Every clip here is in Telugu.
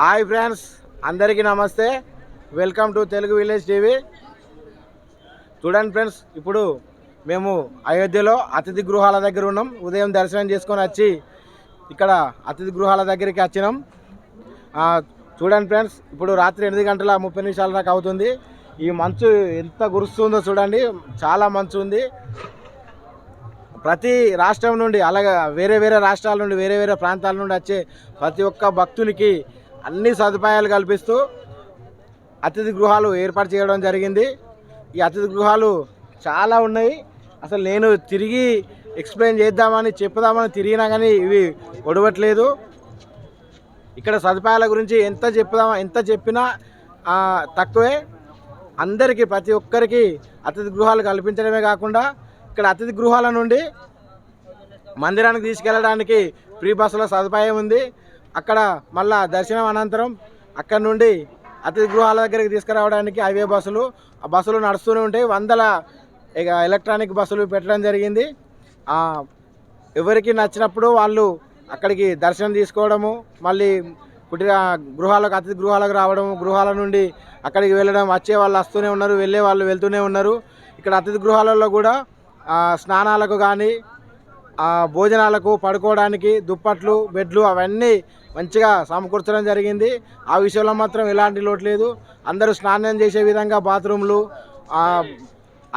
హాయ్ ఫ్రెండ్స్ అందరికీ నమస్తే. Welcome to Telugu village TV. చూడండి ఫ్రెండ్స్ ఇప్పుడు మేము అయోధ్యలో అతిథి గృహాల దగ్గర ఉన్నాం. ఉదయం దర్శనం చేసుకొని వచ్చి ఇక్కడ అతిథి గృహాల దగ్గరికి వచ్చినాం. చూడండి ఫ్రెండ్స్ ఇప్పుడు రాత్రి ఎనిమిది గంటల ముప్పై నిమిషాల దాకా అవుతుంది. ఈ మంచు ఎంత గురుస్తుందో చూడండి. చాలా మంచు ఉంది. ప్రతి రాష్ట్రం నుండి అలాగే వేరే వేరే రాష్ట్రాల నుండి వేరే వేరే ప్రాంతాల నుండి వచ్చే ప్రతి ఒక్క భక్తునికి అన్ని సదుపాయాలు కల్పిస్తూ అతిథి గృహాలు ఏర్పాటు చేయడం జరిగింది. ఈ అతిథి గృహాలు చాలా ఉన్నాయి. అసలు నేను తిరిగి ఎక్స్ప్లెయిన్ చేద్దామని చెప్పుదామని తిరిగినా కానీ ఇవి ఒడవట్లేదు. ఇక్కడ సదుపాయాల గురించి ఎంత చెప్పుదామా ఎంత చెప్పినా తక్కువే. అందరికీ ప్రతి ఒక్కరికి అతిథి గృహాలు కల్పించడమే కాకుండా ఇక్కడ అతిథి గృహాల నుండి మందిరానికి తీసుకెళ్ళడానికి ఫ్రీ బస్సుల సదుపాయం ఉంది. అక్కడ మళ్ళా దర్శనం అనంతరం అక్కడ నుండి అతిథి గృహాల దగ్గరికి తీసుకురావడానికి హైవే బస్సులు ఆ బస్సులు నడుస్తూనే ఉంటాయి. వందల ఇక ఎలక్ట్రానిక్ బస్సులు పెట్టడం జరిగింది. ఎవరికి నచ్చినప్పుడు వాళ్ళు అక్కడికి దర్శనం తీసుకోవడము మళ్ళీ కుటీర గృహాలకు అతిథి గృహాలకు రావడం గృహాల నుండి అక్కడికి వెళ్ళడం వచ్చే వాళ్ళు వస్తూనే ఉన్నారు వెళ్ళే వాళ్ళు వెళ్తూనే ఉన్నారు. ఇక్కడ అతిథి గృహాలలో కూడా స్నానాలకు కానీ భోజనాలకు పడుకోవడానికి దుప్పట్లు బెడ్లు అవన్నీ మంచిగా సమకూర్చడం జరిగింది. ఆ విషయంలో మాత్రం ఎలాంటి లోటు లేదు. అందరూ స్నానం చేసే విధంగా బాత్రూమ్లు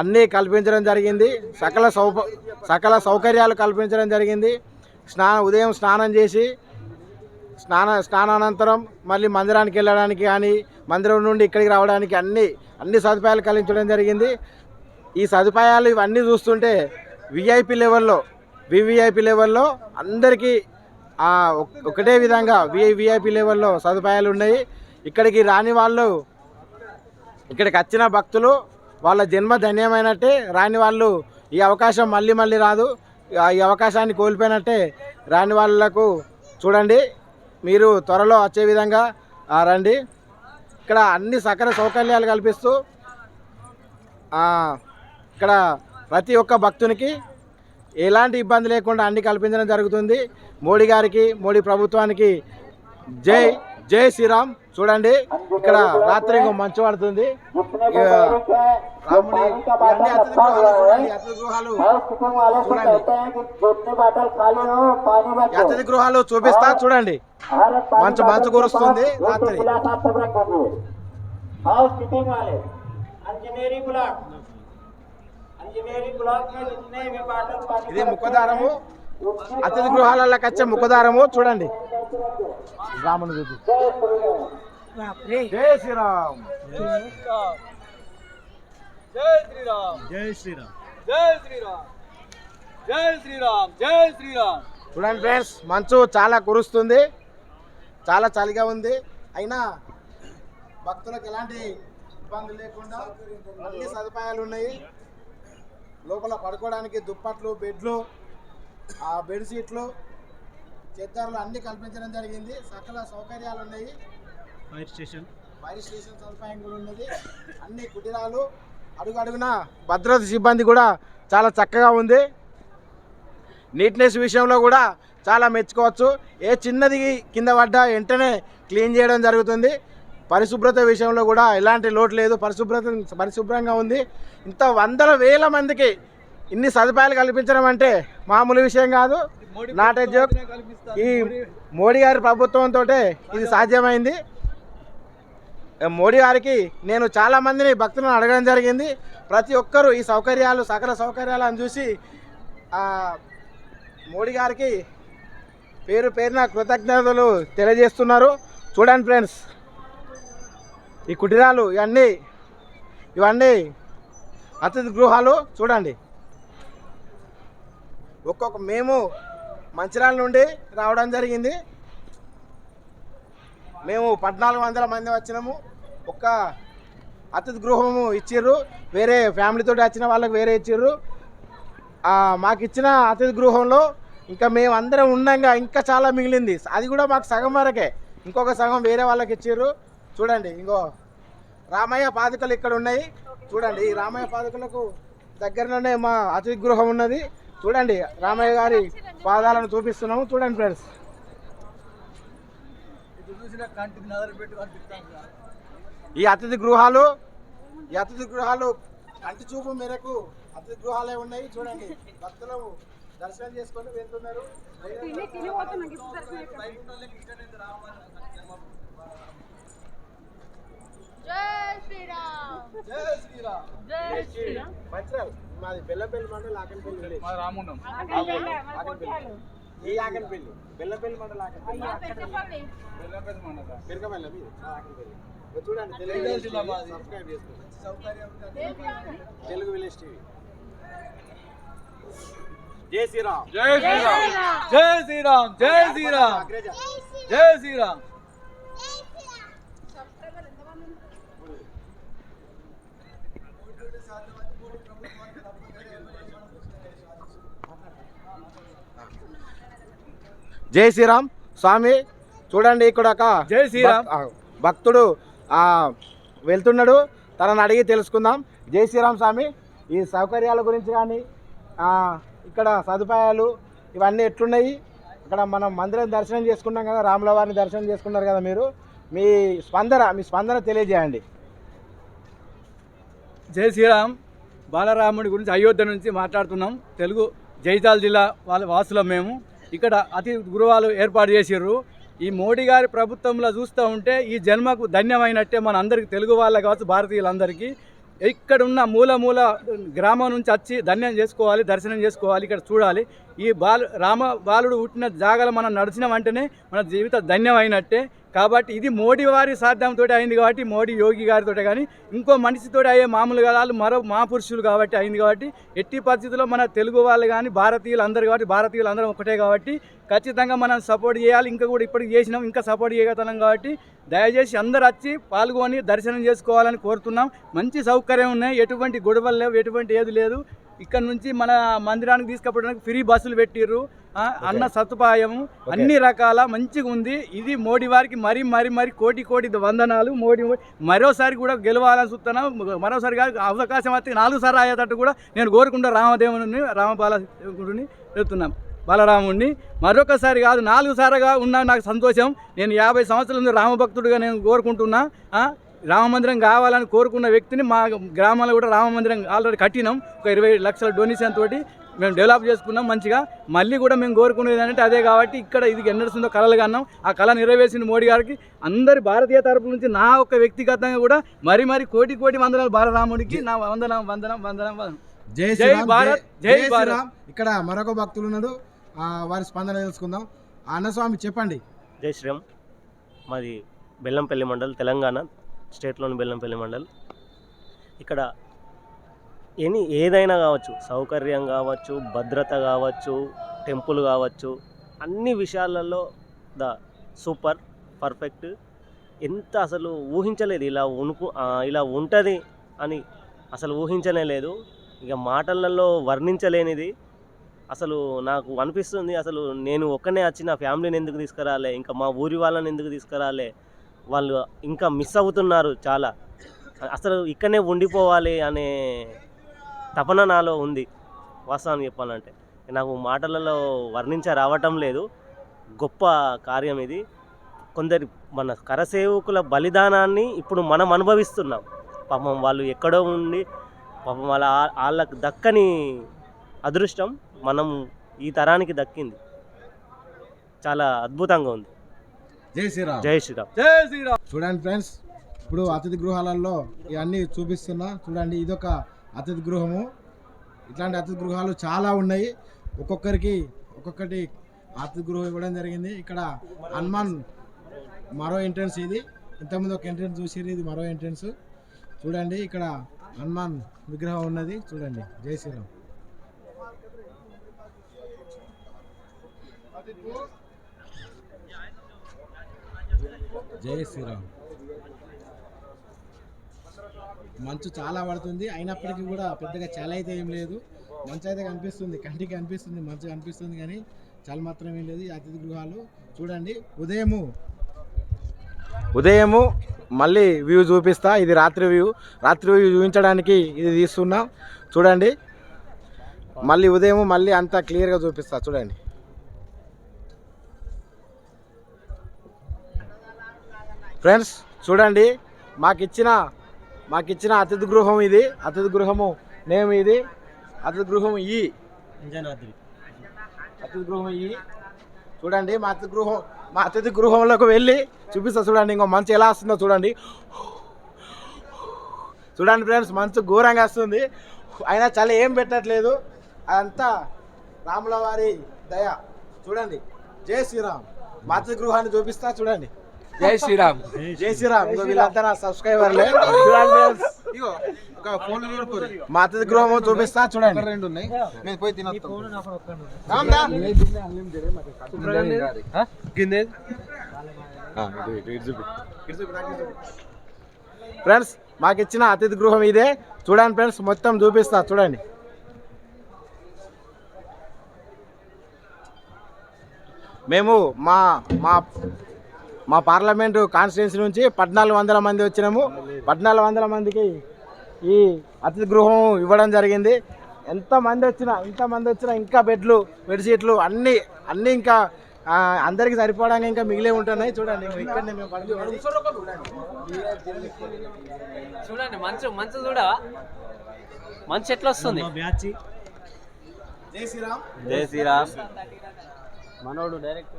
అన్నీ కల్పించడం జరిగింది. సకల సౌ సకల సౌకర్యాలు కల్పించడం జరిగింది. స్నాన ఉదయం స్నానం చేసి స్నాన స్నానానంతరం మళ్ళీ మందిరానికి వెళ్ళడానికి కానీ మందిరం నుండి ఇక్కడికి రావడానికి అన్ని అన్ని సదుపాయాలు కలిగించడం జరిగింది. ఈ సదుపాయాలు ఇవన్నీ చూస్తుంటే విఐపి లెవెల్లో వివిఐపి లెవెల్లో అందరికీ ఒకటే విధంగా విఐ విఐపి లెవెల్లో సదుపాయాలు ఉన్నాయి. ఇక్కడికి రాని వాళ్ళు ఇక్కడికి వచ్చిన భక్తులు వాళ్ళ జన్మ ధన్యమైనట్టే రాని వాళ్ళు ఈ అవకాశం మళ్ళీ మళ్ళీ రాదు. ఆ, ఈ అవకాశాన్ని కోల్పోయినట్టే రాని వాళ్ళకు చూడండి. మీరు త్వరలో వచ్చే విధంగా రండి. ఇక్కడ అన్ని సకల సౌకర్యాలు కల్పిస్తూ ఇక్కడ ప్రతి ఒక్క భక్తునికి ఎలాంటి ఇబ్బంది లేకుండా అన్ని కల్పించడం జరుగుతుంది. మోడీ గారికి మోడీ ప్రభుత్వానికి జై జై శ్రీరామ్. చూడండి ఇక్కడ రాత్రి మంచు పడుతుంది. అతిథి గృహాలు అతిథి గృహాలు. చూపిస్తా చూడండి. మంచు మంచు కురుస్తుంది రాత్రి. ఇది ముఖదారము. అతిథి గృహాలలోకి వచ్చే ముఖదారము చూడండి. రాముని చూపి. జై శ్రీరామ్. జై శ్రీరామ్. జై శ్రీరామ్. జై శ్రీరామ్. జై శ్రీరామ్. జై శ్రీరామ్. చూడండి ఫ్రెండ్స్ మంచు చాలా కురుస్తుంది. చాలా చలిగా ఉంది. అయినా భక్తులకు ఎలాంటి ఇబ్బంది లేకుండా అన్ని సదుపాయాలు ఉన్నాయి. లోపల పడుకోవడానికి దుప్పట్లు బెడ్లు ఆ బెడ్షీట్లు చెద్దర్లు అన్ని కల్పించడం జరిగింది. సకల సౌకర్యాలు ఉన్నాయి ఫైర్ స్టేషన్ ఫైర్ స్టేషన్ సదుపాయం కూడా ఉన్నది. అన్ని కుటీరాలు అడుగు అడుగున భద్రత సిబ్బంది కూడా చాలా చక్కగా ఉంది. నీట్నెస్ విషయంలో కూడా చాలా మెచ్చుకోవచ్చు. ఏ చిన్నది కింద పడ్డా వెంటనే క్లీన్ చేయడం జరుగుతుంది. పరిశుభ్రత విషయంలో కూడా ఎలాంటి లోటు లేదు. పరిశుభ్రత పరిశుభ్రంగా ఉంది. ఇంత వందల వేల మందికి ఇన్ని సదుపాయాలు కల్పించడం అంటే మామూలు విషయం కాదు. నాట్ ఏ జోక్ ఈ మోడీ గారి ప్రభుత్వంతో ఇది సాధ్యమైంది. మోడీ గారికి నేను చాలామందిని భక్తులను అడగడం జరిగింది. ప్రతి ఒక్కరూ ఈ సౌకర్యాలు సకల సౌకర్యాలను చూసి మోడీ గారికి పేరు పేరున కృతజ్ఞతలు తెలియజేస్తున్నారు. చూడండి ఫ్రెండ్స్. ఈ కుటీరాలు ఇవన్నీ ఇవన్నీ అతిథి గృహాలు చూడండి. ఒక్కొక్క మేము మంచిర్యాల నుండి రావడం జరిగింది. మేము పద్నాలుగు వందల మంది వచ్చినాము. ఒక్క అతిథి గృహము ఇచ్చిర్రు. వేరే ఫ్యామిలీతో వచ్చిన వాళ్ళకి వేరే ఇచ్చిర్రు. మాకు ఇచ్చిన అతిథి గృహంలో ఇంకా మేము అందరం ఉండంగా ఇంకా చాలా మిగిలింది. అది కూడా మాకు సగం వరకే. ఇంకొక సగం వేరే వాళ్ళకి ఇచ్చిర్రు. చూడండి ఇంకో రామయ్య పాదుకలు ఇక్కడ ఉన్నాయి. చూడండి ఈ రామయ్య పాదుకలకు దగ్గరలోనే మా అతిథి గృహం ఉన్నది. చూడండి రామయ్య గారి పాదాలను చూపిస్తున్నాము. చూడండి ఫ్రెండ్స్. ఈ అతిథి గృహాలు ఈ అతిథి గృహాలు కంటి చూపు మేరకు అతిథి గృహాలే ఉన్నాయి. చూడండి భక్తులు దర్శనం చేసుకొని వెళ్తున్నారు జై శ్రీరామ్ జై శ్రీరామ్ జై శ్రీరామ్. మంచిర్యాల మాది బెల్లంపల్లి మండలం ఆకన్పల్లి విలేజ్. మా రాముండం. ఆకన్పల్లి ఈ ఆకన్పల్లి. బెల్లంపల్లి మండలం ఆకన్పల్లి. చెప్పండి. బెల్లంపల్లి మండలం. పెరగమల్ల మీది ఆ, ఆకన్పల్లి. ఇగో చూడండి తెలుగు జిల్లా మాది. సబ్స్క్రైబ్ చేసుకోండి. సౌకర్యం తెలుగు విలేజ్ టీవీ. జై శ్రీరామ్. జై శ్రీరామ్. జై శ్రీరామ్. జై శ్రీరామ్. జై శ్రీరామ్. జై శ్రీరామ్. స్వామి చూడండి ఇక్కడ ఒక జై శ్రీరామ్. భక్తుడు వెళ్తున్నాడు. తనని అడిగి తెలుసుకుందాం. జై శ్రీరామ్ స్వామి ఈ సౌకర్యాల గురించి కానీ ఇక్కడ సదుపాయాలు ఇవన్నీ ఎట్లున్నాయి? ఇక్కడ మనం మందిరం దర్శనం చేసుకున్నాం కదా రాముల వారిని దర్శనం చేసుకున్నారు కదా మీరు. మీ స్పందన మీ స్పందన తెలియజేయండి. జై శ్రీరామ్. బాలరాముడి గురించి అయోధ్య నుంచి మాట్లాడుతున్నాం. తెలుగు జైతాల్ జిల్లా వాళ్ళ వాసులం మేము. ఇక్కడ అతి గృహాలు ఏర్పాటు చేసిర్రు. ఈ మోడీ గారి ప్రభుత్వంలో చూస్తూ ఉంటే ఈ జన్మకు ధన్యమైనట్టే మన అందరికి తెలుగు వాళ్ళ కావచ్చు భారతీయులందరికీ. ఇక్కడ ఉన్న మూల మూల గ్రామం నుంచి వచ్చి ధన్యం చేసుకోవాలి దర్శనం చేసుకోవాలి ఇక్కడ చూడాలి. ఈ బాలు రామ బాలుడు పుట్టిన జాగలు మనం నడిచిన వెంటనే మన జీవిత ధన్యమైనట్టే. కాబట్టి ఇది మోడీ వారి సాధ్యంతో అయింది కాబట్టి మోడీ యోగి గారితో కానీ ఇంకో మనిషితో అయ్యే మామూలుగా వాళ్ళు మరో మహాపురుషులు కాబట్టి అయింది కాబట్టి ఎట్టి పరిస్థితుల్లో మన తెలుగు వాళ్ళు కానీ భారతీయులు అందరు కాబట్టి భారతీయులు అందరం ఒకటే కాబట్టి ఖచ్చితంగా మనం సపోర్ట్ చేయాలి. ఇంకా కూడా ఇప్పటికి చేసినాం ఇంకా సపోర్ట్ చేయగలుగుతున్నాం కాబట్టి దయచేసి అందరు వచ్చి పాల్గొని దర్శనం చేసుకోవాలని కోరుతున్నాం. మంచి సౌకర్యం ఉన్నాయి ఎటువంటి గొడవలు లేవు ఎటువంటి ఏది లేదు. ఇక్కడ నుంచి మన మందిరానికి తీసుకుపోవడానికి ఫ్రీ బస్సులు పెట్టిర్రు. అన్న సదుపాయము అన్ని రకాల మంచిగా ఉంది. ఇది మోడీ వారికి మరీ మరీ మరీ కోటి కోటి వందనాలు. మోడీ మరోసారి కూడా గెలవాలని చూస్తున్నాం. మరోసారి కాదు అవకాశం వస్తే నాలుగు సార్లు అయ్యేటట్టు కూడా నేను కోరుకుంటా రామదేవుని రామబాలకుడిని చెప్తున్నాం బాలరాముడిని మరొకసారి కాదు నాలుగు సార్లుగా ఉన్నా నాకు సంతోషం. నేను యాభై సంవత్సరాల రామభక్తుడిగా నేను కోరుకుంటున్నా. ఆ, రామ మందిరం కావాలని కోరుకున్న వ్యక్తిని మా గ్రామంలో కూడా రామ మందిరం ఆల్రెడీ కట్టినాం. ఒక ఇరవై లక్షల డొనేషన్ తోటి మేము డెవలప్ చేసుకున్నాం మంచిగా. మళ్ళీ కూడా మేము కోరుకునేది ఏంటంటే అదే కాబట్టి ఇక్కడ ఇది ఎన్నడుస్తుందో కళలుగా అన్నాం ఆ కళ నెరవేర్చిన మోడీ గారికి. అందరి భారతీయ తరపు నుంచి నా ఒక వ్యక్తిగతంగా కూడా మరి మరి కోటి కోటి వందనాలు బాలరాముడికి నా వందనం వందనం వందనం వందనం. జై జై భారత్, జై భారత్. శ్రీరామ్. ఇక్కడ మరొక భక్తులు ఉన్నాడు ఆ, వారి స్పందన తెలుసుకుందాం. అన్నస్వామి చెప్పండి. జై శ్రీరామ్. మాది బెల్లంపల్లి మండల్ తెలంగాణ. స్టేట్లోని బెల్లంపల్లి మండల్. ఇక్కడ ఎనీ ఏదైనా కావచ్చు సౌకర్యం కావచ్చు భద్రత కావచ్చు టెంపుల్ కావచ్చు అన్ని విషయాలలో ద సూపర్ పర్ఫెక్ట్. ఎంత అసలు ఊహించలేదు ఇలా ఉనుకు ఇలా ఉంటుంది అని అసలు ఊహించనే లేదు. ఇక మాటలలో వర్ణించలేనిది. అసలు నాకు అనిపిస్తుంది అసలు నేను ఒక్కనే వచ్చి నా ఫ్యామిలీని ఎందుకు తీసుకురాలే ఇంకా మా ఊరి వాళ్ళని ఎందుకు తీసుకురాలే వాళ్ళు ఇంకా మిస్ అవుతున్నారు చాలా. అసలు ఇక్కడనే ఉండిపోవాలి అనే తపన నాలో ఉంది వాస్తవాన్ని చెప్పాలంటే. నాకు మాటలలో వర్ణించ రావటం లేదు. గొప్ప కార్యం ఇది. కొందరి మన కరసేవకుల బలిదానాన్ని ఇప్పుడు మనం అనుభవిస్తున్నాం. పాపం వాళ్ళు ఎక్కడో ఉండి పాపం వాళ్ళ వాళ్ళకు దక్కని అదృష్టం మనం ఈ తరానికి దక్కింది. చాలా అద్భుతంగా ఉంది. జై శ్రీరామ్. జై శ్రీరామ్. జై శ్రీరామ్. చూడండి ఫ్రెండ్స్ ఇప్పుడు అతిథి గృహాలలో ఇవన్నీ చూపిస్తున్నా. చూడండి ఇదొక అతిథి గృహము. ఇట్లాంటి అతిథి గృహాలు చాలా ఉన్నాయి. ఒక్కొక్కరికి ఒక్కొక్కటి అతిథి గృహం ఇవ్వడం జరిగింది. ఇక్కడ హనుమాన్ మరో ఎంట్రన్స్ ఇది. ఇంతకుముందు ఒక ఎంట్రన్స్ చూసిరు ఇది మరో ఎంట్రన్స్. చూడండి ఇక్కడ హనుమాన్ విగ్రహం ఉన్నది. చూడండి జై శ్రీరామ్. జై శ్రీరామ్. మంచు చాలా పడుతుంది. అయినప్పటికీ కూడా పెద్దగా చలి అయితే ఏం లేదు. మంచు అయితే కనిపిస్తుంది. కంటికి కనిపిస్తుంది. మంచు కనిపిస్తుంది కానీ చలి మాత్రం ఏం లేదు. అతిథి గృహాలు చూడండి. ఉదయము. ఉదయము మళ్ళీ వ్యూ చూపిస్తా. ఇది రాత్రి వ్యూ. రాత్రి వ్యూ చూపించడానికి ఇది తీస్తున్నాం. చూడండి. మళ్ళీ ఉదయం మళ్ళీ అంతా క్లియర్గా చూపిస్తా. చూడండి. ఫ్రెండ్స్ చూడండి మాకిచ్చిన మాకిచ్చిన అతిథి గృహం ఇది. అతిథి గృహము నేమ్ ఇది. అతిథి గృహం ఈ. అతిథి గృహం ఈ. చూడండి మా అతిథి గృహం మా అతిథి గృహంలోకి వెళ్ళి చూపిస్తా చూడండి ఇంకో మంచు ఎలా వస్తుందో చూడండి. చూడండి ఫ్రెండ్స్ మంచు ఘోరంగా వస్తుంది. అయినా చలి ఏం పెట్టట్లేదు. అదంతా రాముల వారి దయ. చూడండి జై శ్రీరామ్. మా అతిథి గృహాన్ని చూపిస్తా చూడండి. జై శ్రీరామ్. జై శ్రీరామ్. ఇగో వీళ్ళంతా నా సబ్స్క్రైబర్లే. మా అతిథి గృహం చూపిస్తా చూడండి. రెండు ఉన్నాయి. నేను పోయి ఫ్రెండ్స్ మాకు ఇచ్చిన అతిథి గృహం ఇదే. చూడండి ఫ్రెండ్స్ మొత్తం చూపిస్తా చూడండి. మేము మా మా మా పార్లమెంటు కాన్స్టిట్యున్సీ నుంచి పద్నాలుగు వందల మంది వచ్చినాము. పద్నాలుగు వందల మందికి ఈ అతిథి గృహం ఇవ్వడం జరిగింది. ఎంత మంది వచ్చినా ఇంత మంది వచ్చినా ఇంకా బెడ్లు బెడ్షీట్లు అన్నీ అన్నీ ఇంకా అందరికి సరిపోవడానికి ఇంకా మిగిలే ఉంటున్నాయి. చూడండి ఇక్కడనే మేము. చూడండి మంచు మంచు చూడ మంచు ఎట్లా వస్తుంది? జై శ్రీరామ్. జై శ్రీరామ్. మనోడు డైరెక్ట్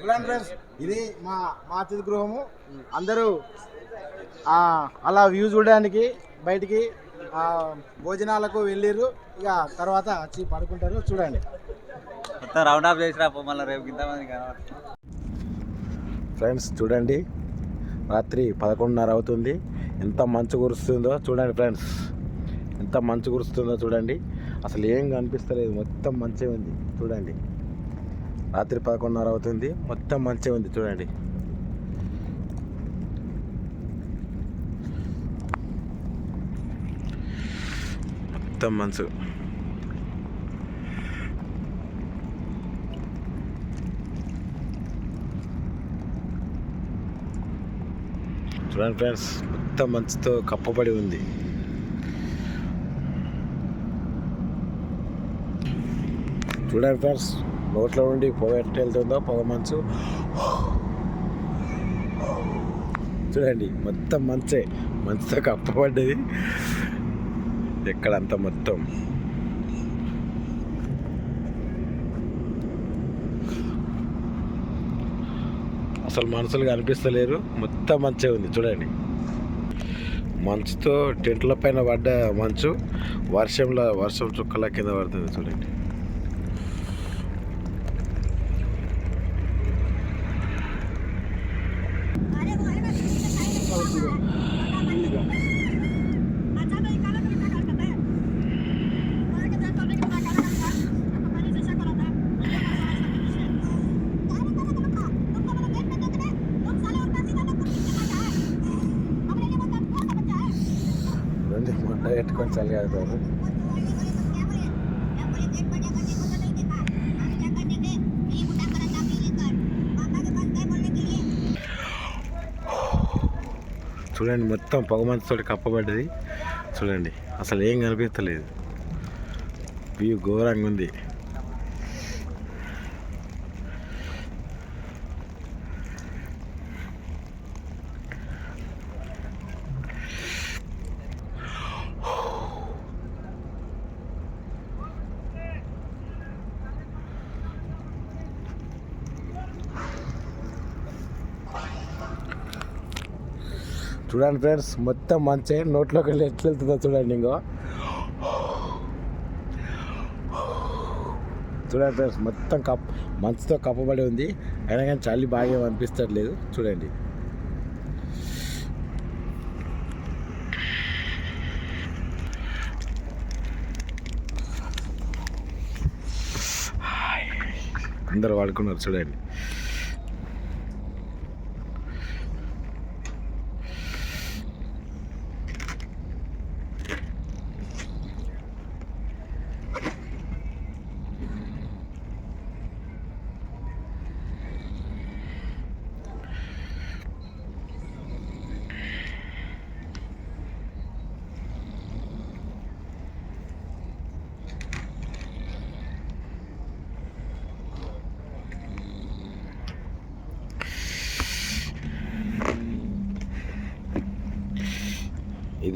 చూడండి ఫ్రెండ్స్ ఇది మా మా అతిథి గృహము. అందరూ ఆ, అలా వ్యూ చూడడానికి బయటికి ఆ, భోజనాలకు వెళ్ళిర్రు. ఇక తర్వాత వచ్చి పడుకుంటారు. చూడండి. మొత్తం రౌండ్ ఆఫ్ చేసిరా మళ్ళీ రేపు కనబడుతుంది ఫ్రెండ్స్ చూడండి. రాత్రి పదకొండున్నర అవుతుంది. ఎంత మంచు కురుస్తుందో చూడండి ఫ్రెండ్స్. ఎంత మంచు కురుస్తుందో చూడండి. అసలు ఏం కనిపిస్తలేదు. మొత్తం మంచే ఉంది. చూడండి. రాత్రి పదకొండున్నర అవుతుంది. మొత్తం మంచే ఉంది. చూడండి. మొత్తం మంచు. చూడండి ఫ్రెండ్స్ మొత్తం మంచుతో కప్పబడి ఉంది. చూడండి ఫ్రెండ్స్ నోట్లో నుండి పొగ ఎట్ట వెళ్తుందో పొగ మంచు. చూడండి మొత్తం మంచే. మంచుతో కప్పబడ్డది. ఎక్కడంతా మొత్తం. అసలు మనుషులు కనిపిస్తలేరు. మొత్తం మంచే ఉంది చూడండి. మంచుతో టెంట్ల పైన పడ్డ మంచు వర్షంలో వర్షం చుక్కల కింద పడుతుంది చూడండి. చూడండి పెట్టుకొని చలి అవుతారు చూడండి మొత్తం పొగ కప్పబడ్డది. చూడండి అసలు ఏం కనిపించలేదు వ్యూ ఘోరంగా ఉంది. చూడండి ఫ్రెండ్స్ మొత్తం మంచి. నోట్లోకి వెళ్ళి ఎట్లా వెళ్తుందో చూడండి ఇంకో. చూడండి ఫ్రెండ్స్ మొత్తం కప్ మంచుతో కప్పబడి ఉంది. అయినా కానీ చలి బాగా ఏం అనిపించట్లేదు చూడండి. అందరు వాడుకున్నారు చూడండి.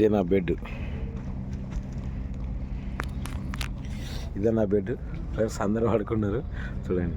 ఇదే నా బెడ్. ఇదే నా బెడ్. ఫ్రెండ్స్ అందరూ పడుకున్నారు. చూడండి.